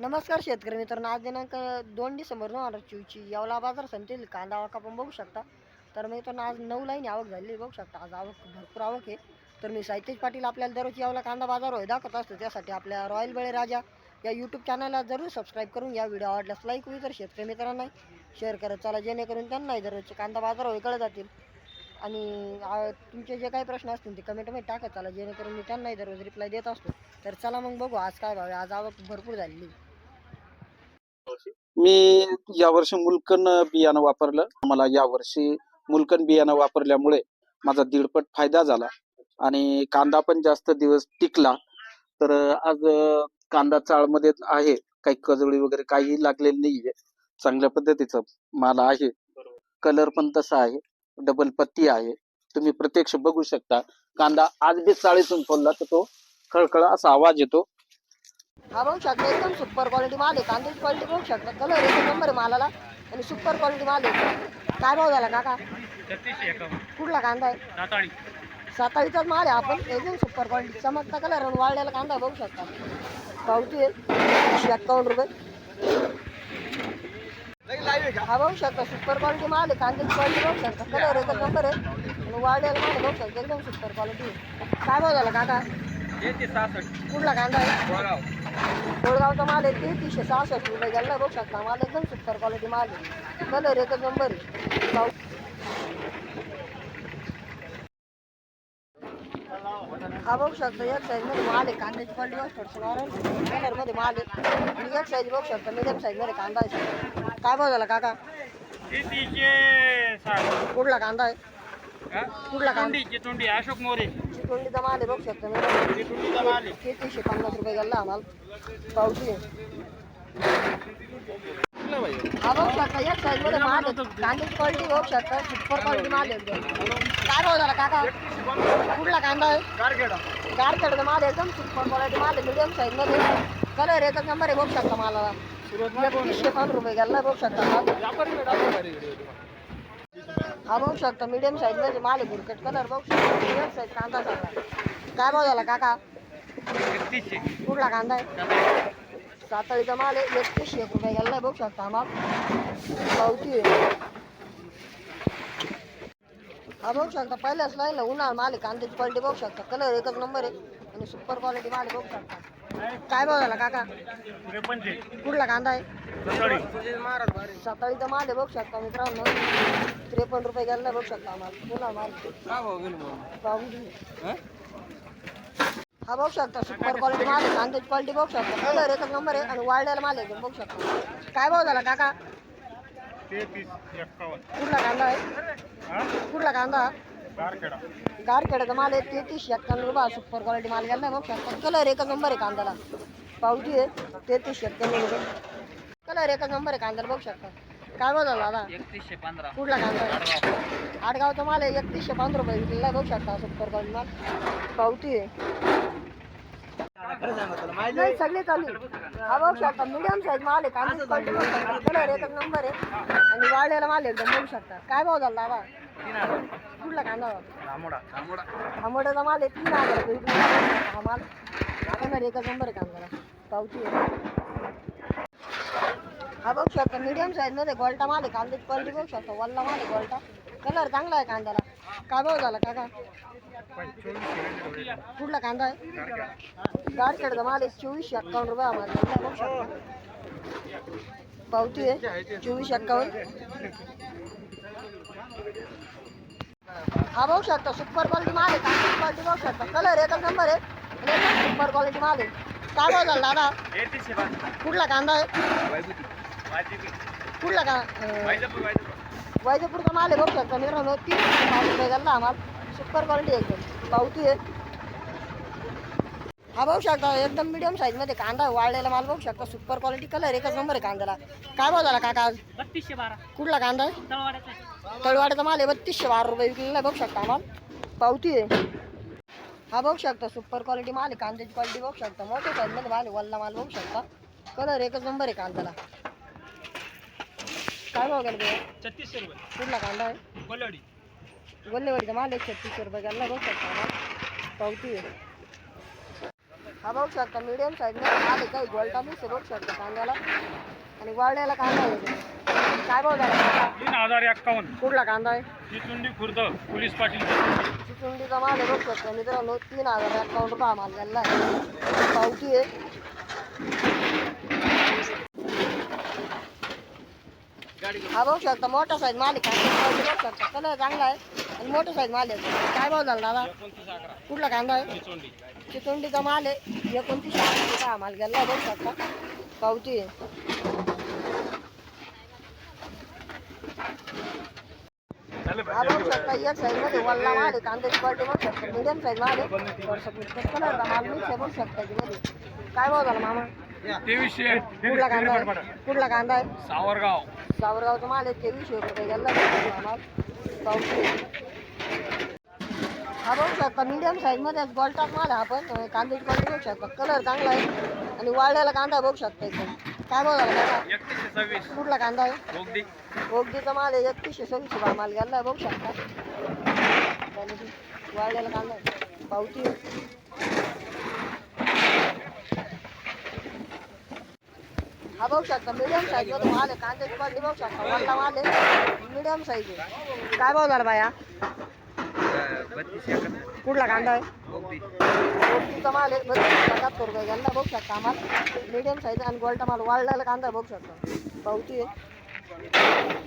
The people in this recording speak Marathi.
नमस्कार शेतकरी मित्रांनो आज दिनांक दोन डिसेंबर दोन हजार चोवीसची यावला बाजार समितीतील कांदा आवक आपण बघू शकता. तर मित्रांनो आज नऊ लाईन आवक झालेली बघू शकता. आज आवक भरपूर आवक आहे. तर मी साहित्यज पाटील आपल्याला दररोज यावला कांदा बाजार होय दाखवत असतो. त्यासाठी आपल्या रॉयल बळे राजा या यूट्यूब चॅनलला जरूर सबस्क्राईब करून या व्हिडिओ आवडल्यास लाईक होईल तर शेतकरी मित्रांना शेअर करत चला जेणेकरून त्यांनाही दररोजचे कांदा बाजार होय कळत जातील. आणि तुमचे जे काही प्रश्न असतील ते कमेंटमध्ये टाकत चला जेणेकरून मी त्यांनाही दररोज रिप्लाय देत असतो. तर चला मग बघू आज काय भाव आहे. आज आवक भरपूर झालेली आहे. मी यावर्षी मुलकन बियाणं वापरलं. मला यावर्षी मुलकन बियाणं वापरल्यामुळे माझा दीडपट फायदा झाला आणि कांदा पण जास्त दिवस टिकला. तर आज कांदा चाळमध्ये आहे. काही कजळी वगैरे काही लागलेली नाहीये. चांगल्या पद्धतीचं माल आहे. कलर पण तसा आहे. डबल पत्ती आहे. तुम्ही प्रत्यक्ष बघू शकता. कांदा आज बी चाळीतून फोडला तर तो खळखळ असा आवाज येतो. हा बघू शकता एकदम सुपर क्वालिटी माल आहे. कांद्याची क्वालिटी बघू शकता. कलर एक नंबर आहे मालाला. आणि सुपर क्वालिटी माल आहे. काय भाव झाला काका? एकावन्न. कुठला कांदा आहे? साताळी. साताळीचाच माल आहे आपण. एकदम सुपर क्वालिटी चमकता कलर आणि वाळलेला कांदा बघू शकता. पावती आहे. एकशे एक्कावन्न रुपये. हा बघू शकता सुपर क्वालिटी माल आहे. कांद्याची क्वालिटी बघू शकता. कलर एकच नंबर आहे. आणि वाळलेला माल बघू शकता. एकदम सुपर क्वालिटी काय भाव झाला काका? कुठला कांदा आहे? कोळगावचा माल आहे तेहतीसशे सहासष्ट रुपये गेला. बघू शकता माल एकदम सुपर क्वालिटी माल आहे. कलर एकच नंबर आहे. हा बघू शकता एक साईजमध्ये माल आहे कांद्याची क्वालिटी बघू शकता माल आहे. आणि एक साईज बघू शकता मिडियम साईजमध्ये कांदा आहे. काय झाला काका? कुठला कांदा आहे? कुठला कांदा चितोंडी चितोंडी अशोक मोरे. चितोंडीचा माल आहे बघू शकता medium. चितोंडीचा माल आहे. तेहतीसशे पन्नास रुपये गेला आम्हाला. पावती हा बघू शकता एक साईजमध्ये माल आहे. कांद्याची क्वालिटी बघू शकता. सुपर क्वालिटी माल आहे एकदम. काय भाव झाला काका? कुठला कांदा आहे? कारखेडा गारखेडचा माल आहे एकदम. सुपर क्वालिटी माल आहे. मिडियम साईजमध्ये. कलर एकच नंबर आहे बघू शकता मालाला. एकतीसशे पाच रुपये गेला बघू शकता माल. हा बघू शकता मिडियम साईजमध्ये माल आहे बुरकट कलर बघू शकता. मिडियम साईज कांदा सगळा काय भाव झाला काका? कुठला कांदा आहे? साताळीचा माल आहे एकतीसशे एक रुपये गेला बघू शकता माल. पावती आहे. हा बघू शकता पहिल्याच लाईनला उन्हाळ माल आहे कांद्याची क्वालिटी बघू शकता. कलर एकच नंबर आहे आणि सुपर क्वालिटी माल बघू शकता. काय भाव झाला काका? कुठला कांदा आहे? साताळीचा माल आहे बघू शकता मित्रांनो. त्रेपन्न रुपये गेला बघू शकता माल उन्हाळ माल पावती हा? बघू शकता. सुपर क्वालिटी माल आहे. कांद्याची क्वालिटी बघू शकता. कलर एकच नंबर आहे आणि वाळलेला माल आहे बघू शकता. काय भाव झाला काका? कुठला कांदा आहे? हा? कुठला कांदा? कारखेडा गारखेड्याचा माल आहे. तेहतीस एक्क्याण्णव रुपये. सुपर क्वालिटी माल गेला बघू शकता. कलर एकच नंबर आहे कांद्याला. पावती आहे. तेहतीस एक्क्याण्णव रुपये. कलर एकच नंबर आहे कांद्याला बघू शकता. काय भाव झाला दादा एकतीसशे पंधरा. कुठला कांदा आहे आडगावचा माल आहे. एकतीसशे पंधरा रुपये विकलेला बघू शकता सुपर क्वालिटी माल. पावती आहे. नाही सगळे चालू आहे. हा बघू शकता. मिडियम साईज माल आहे. बघू शकता कलर एकच नंबर आहे. आणि वाळलेला माल आहे एकदम. बघू शकता. काय भाव झाला दादा कुठला कांदा आंबोड्याचा माल आहे. तीन हजार रुपये हा माल. एकच नंबर आहे कांद्याला पावती आहे. हा बघू शकता मिडियम साईजमध्ये गोल्टा माल आहे कांद्याची क्वालिटी बघू शकता वल्ला माल आहे गोल्टा. कलर चांगला आहे कांद्याला. काय भाव झाला काका? कुठला कांदा आहे? गारखेडचा माल आहे चोवीसशे एक्कावन्न रुपये हा आहे, बघू शकता. पावती आहे चोवीसशे एक्कावन्न. हा बघू शकता सुपर क्वालिटी माल आहे कांद्याची क्वालिटी बघू शकता. कलर एकच नंबर आहे. सुपर क्वालिटी माल आहे. काय भाव झाला दादा? कुठला कांदा आहे? कुठला का वैजपूरचा माल आहे बघू शकता मित्रांनो तीन रुपये आम्हाला. सुपर क्वालिटी एकदम. पावती आहे. हा बघू शकता एकदम मिडियम साईजमध्ये कांदा वाळलेला माल बघू शकता. सुपर क्वालिटी कलर एकच नंबर आहे कांद्याला. काय भाव झाला काका आज? बत्तीसशे बारा. कुठला कांदा आहे? तळवाड्याचा माल आहे बत्तीसशे बारा रुपये विकलेला बघू शकता आम्हाला. पावती आहे. हा बघू शकता सुपर क्वालिटी माल आहे कांद्याची क्वालिटी बघू शकता. मोठ्या साईजमध्ये माल आहे वल्ला माल बघू शकता. कलर एकच नंबर आहे कांद्याला. काय भाव गेला भैया? छत्तीसशे रुपये. कुठला कांदा आहे? कोलवाडी गोल्लेवाडीचा माल एक छत्तीसशे रुपये गेला बघू शकता आम्हाला पावती आहे. हा बघू शकता मीडियम साईजमध्ये आले काही गोल्टा मिक्स बघू शकता कांद्याला. आणि वाळल्याला कांदा आहे. काय भाव झाला कांदा? तीन हजार एक्कावन्न. कुठला कांदा आहे? चिचुंडी खुर्द पोलीस पाटील. चिचुंडीचा माल आहे बघू शकता मित्रांनो तीन हजार अकाउंट रुपये हा माल गेला आहे. पावती आहे. हा बघू शकता मोठा साईज मालिक आहे. बघू शकता कलर चांगला आहे. आणि मोठा साईज माल आहे. काय भाव झाला दादा? कुठला कांदा आहे? चितोंडीचा माल आहे. एकोणतीस हा माल गेला बघू शकता. पावती आहे. हा बघू शकता एक साईजमध्ये वल्ला माल आहे. कांद्याची क्वालिटी बघू शकता. मीडियम साईज माल आहे. कलर माल मिक्स आहे बघू शकता काय भाव झाला मामा? तेवीसशे कुठला कांदा आहे? कुठला कांदा आहे? सावरगाव. सावरगावचा माल आहे तेवीसशे रुपये गेला. हा हा बघू शकता मीडियम साईजमध्ये गोल्टाच माल आहे आपण. कांद्याची क्वालिटी बघू शकता. कलर चांगला आहे. आणि वाळलेला कांदा बघू शकता एकदम काय झाला कांदा एकतीसशे सव्वीस. कुठला कांदा आहे? बोगदी. माल आहे एकतीसशे सव्वीसशे भाव माल गेला आहे बघू शकता. वाळलेला कांदा आहे. पावती आहे. हा बघू शकता मीडियम साईजमध्ये माल आहे कांद्याची क्वालिटी बघू शकता वल्ला माल आहे मीडियम साईज आहे. काय भाव झाला बाया? कुठला कांदा आहे? ओगदीचा माल आहे एकाहत्तर रुपये गेला बघू शकता आम्हाला. मीडियम साईज आणि गोल्टा माल वाढलेला कांदा बघू शकता. पावती आहे.